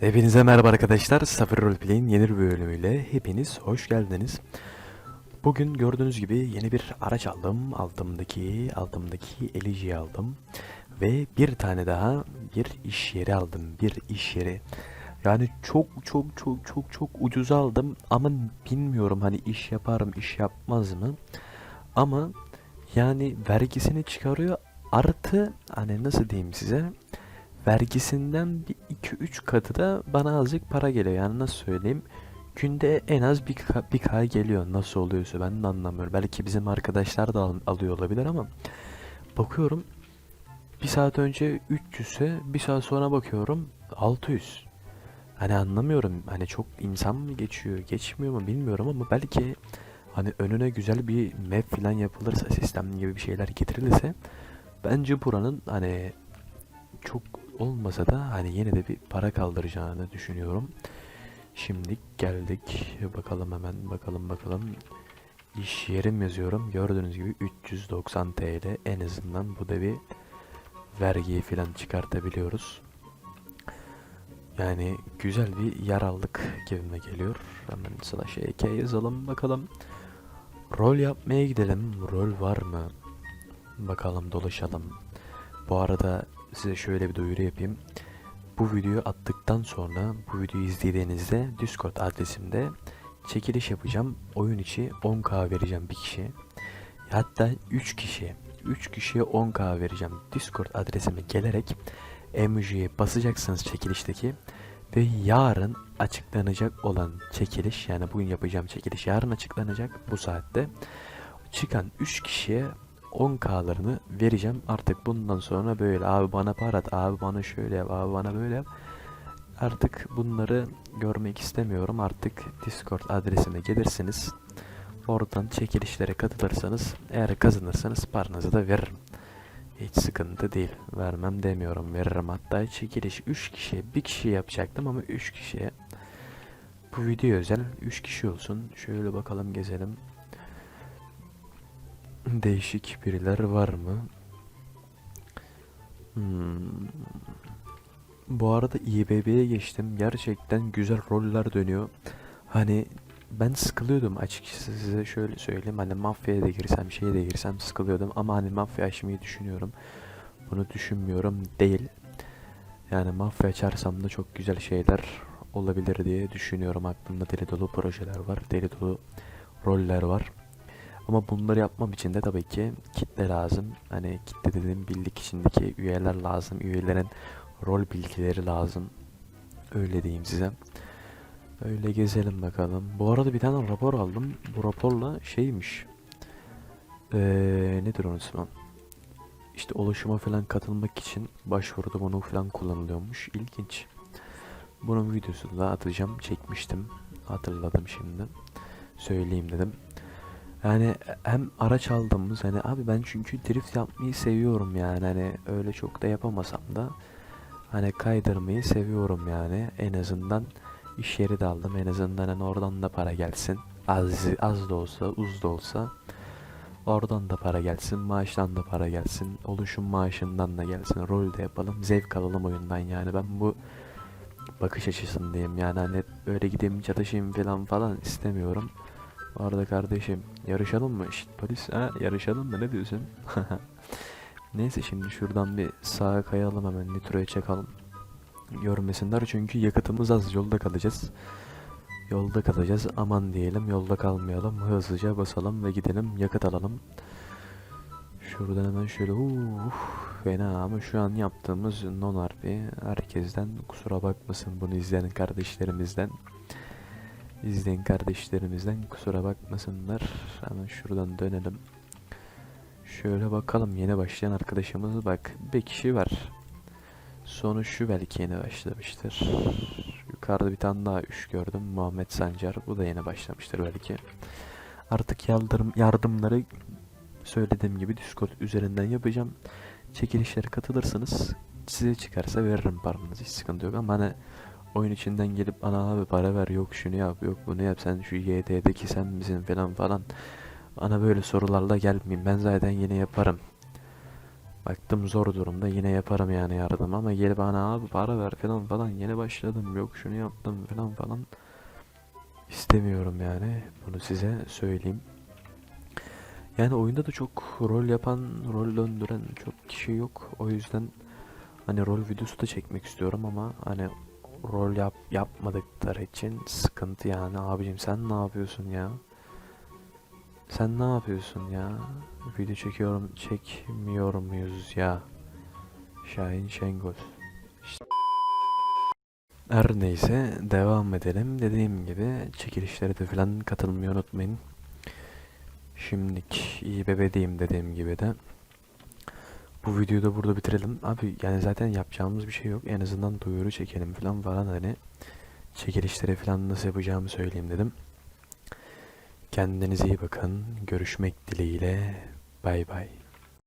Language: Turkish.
Hepinize merhaba arkadaşlar. Safir Roleplay'in yeni bir bölümüyle hepiniz hoş geldiniz. Bugün gördüğünüz gibi yeni bir araç aldım. Altımdaki, altımdaki Eliji'yi aldım. Ve bir tane daha bir iş yeri aldım. Bir iş yeri. Yani çok çok çok çok çok ucuz aldım ama bilmiyorum hani iş yapar mı iş yapmaz mı. Ama yani vergisini çıkarıyor artı hani nasıl diyeyim size vergisinden bir 2-3 katı da bana azıcık para geliyor. Yani nasıl söyleyeyim? Günde en az bir, bir K geliyor. Nasıl oluyorsa ben de anlamıyorum. Belki bizim arkadaşlar da al- alıyor olabilir ama bakıyorum bir saat önce 300 ise bir saat sonra bakıyorum 600. Hani anlamıyorum. Hani çok insan mı geçiyor, geçmiyor mu bilmiyorum ama belki hani önüne güzel bir map falan yapılırsa, sistem gibi bir şeyler getirilirse bence buranın hani çok olmasa da hani yine de bir para kaldıracağını düşünüyorum. Şimdi geldik. Bakalım hemen bakalım bakalım. İş yerim yazıyorum. Gördüğünüz gibi 390 TL en azından bu da bir vergiyi falan çıkartabiliyoruz. Yani güzel bir yer aldık gibime geliyor. Hemen slash ek yazalım bakalım. Rol yapmaya gidelim. Rol var mı? Bakalım dolaşalım. Bu arada size şöyle bir duyuru yapayım. Bu videoyu attıktan sonra bu videoyu izlediğinizde Discord adresimde çekiliş yapacağım. Oyun içi 10k vereceğim bir kişi. Hatta 3 kişi. 3 kişiye 10k vereceğim. Discord adresime gelerek emojiye basacaksınız çekilişteki ve yarın açıklanacak olan çekiliş yani bugün yapacağım çekiliş yarın açıklanacak bu saatte. Çıkan 3 kişiye 10k'larını vereceğim. Artık bundan sonra böyle abi bana para at, abi bana şöyle yap, abi bana böyle yap. Artık bunları görmek istemiyorum. Artık Discord adresime gelirsiniz. Oradan çekilişlere katılırsanız eğer kazanırsanız paranızı da veririm. Hiç sıkıntı değil. Vermem demiyorum. Veririm. Hatta çekiliş 3 kişiye, 1 kişi yapacaktım ama 3 kişiye. Bu video özel 3 kişi olsun. Şöyle bakalım gezelim. Değişik biriler var mı? Hmm. Bu arada İBB'ye geçtim. Gerçekten güzel roller dönüyor. Hani ben sıkılıyordum açıkçası size şöyle söyleyeyim. Hani mafyaya da girsem, şeye de girsem sıkılıyordum. Ama hani mafya açmayı düşünüyorum. Bunu düşünmüyorum değil. Yani mafya açarsam da çok güzel şeyler olabilir diye düşünüyorum. Aklımda deli dolu projeler var. Deli dolu roller var. Ama bunları yapmam için de tabii ki kitle lazım. Hani kitle dediğim birlik içindeki üyeler lazım. Üyelerin rol bilgileri lazım. Öyle diyeyim size. Öyle gezelim bakalım. Bu arada bir tane rapor aldım. Bu raporla şeymiş. Ee, nedir onun ismi? İşte oluşuma falan katılmak için başvuruda bunu falan kullanılıyormuş. İlginç. Bunun videosunu da atacağım. Çekmiştim. Hatırladım şimdi. Söyleyeyim dedim. Yani hem araç aldığımız hani abi ben çünkü drift yapmayı seviyorum yani hani öyle çok da yapamasam da hani kaydırmayı seviyorum yani en azından iş yeri de aldım en azından hani oradan da para gelsin az az da olsa uz da olsa oradan da para gelsin maaştan da para gelsin oluşum maaşından da gelsin rol de yapalım zevk alalım oyundan yani ben bu bakış açısındayım yani hani öyle gideyim çatışayım falan falan istemiyorum. Bu arada kardeşim yarışalım mı? Şşt polis ha yarışalım mı ne diyorsun? Neyse şimdi şuradan bir sağa kayalım hemen nitroya çakalım. Görmesinler çünkü yakıtımız az yolda kalacağız. Yolda kalacağız aman diyelim yolda kalmayalım hızlıca basalım ve gidelim yakıt alalım. Şuradan hemen şöyle uh, fena ama şu an yaptığımız non harfi herkesten kusura bakmasın bunu izleyen kardeşlerimizden. İzleyen kardeşlerimizden kusura bakmasınlar. Hemen şuradan dönelim. Şöyle bakalım yeni başlayan arkadaşımız bak bir kişi var. Sonu şu belki yeni başlamıştır. Yukarıda bir tane daha üç gördüm. Muhammed Sancar. Bu da yeni başlamıştır belki. Artık yardım, yardımları söylediğim gibi Discord üzerinden yapacağım. Çekilişlere katılırsanız size çıkarsa veririm paranızı hiç sıkıntı yok ama hani oyun içinden gelip ana abi para ver yok şunu yap yok bunu yap sen şu YT'deki sen misin falan falan Bana böyle sorularla gelmeyin. Ben zaten yine yaparım. Baktım zor durumda yine yaparım yani yardım ama gel bana abi para ver falan falan yeni başladım yok şunu yaptım falan falan istemiyorum yani bunu size söyleyeyim. Yani oyunda da çok rol yapan, rol döndüren çok kişi yok. O yüzden hani rol videosu da çekmek istiyorum ama hani rol yap yapmadıkları için sıkıntı yani abicim sen ne yapıyorsun ya? Sen ne yapıyorsun ya? Video çekiyorum, çekmiyor muyuz ya? Şahin. İşte. Her neyse devam edelim. Dediğim gibi çekilişlere de falan katılmayı unutmayın. Şimdilik iyi bebeğim dediğim gibi de. Bu videoyu da burada bitirelim. Abi yani zaten yapacağımız bir şey yok. En azından duyuru çekelim falan falan hani. Çekilişleri falan nasıl yapacağımı söyleyeyim dedim. Kendinize iyi bakın. Görüşmek dileğiyle. Bay bay.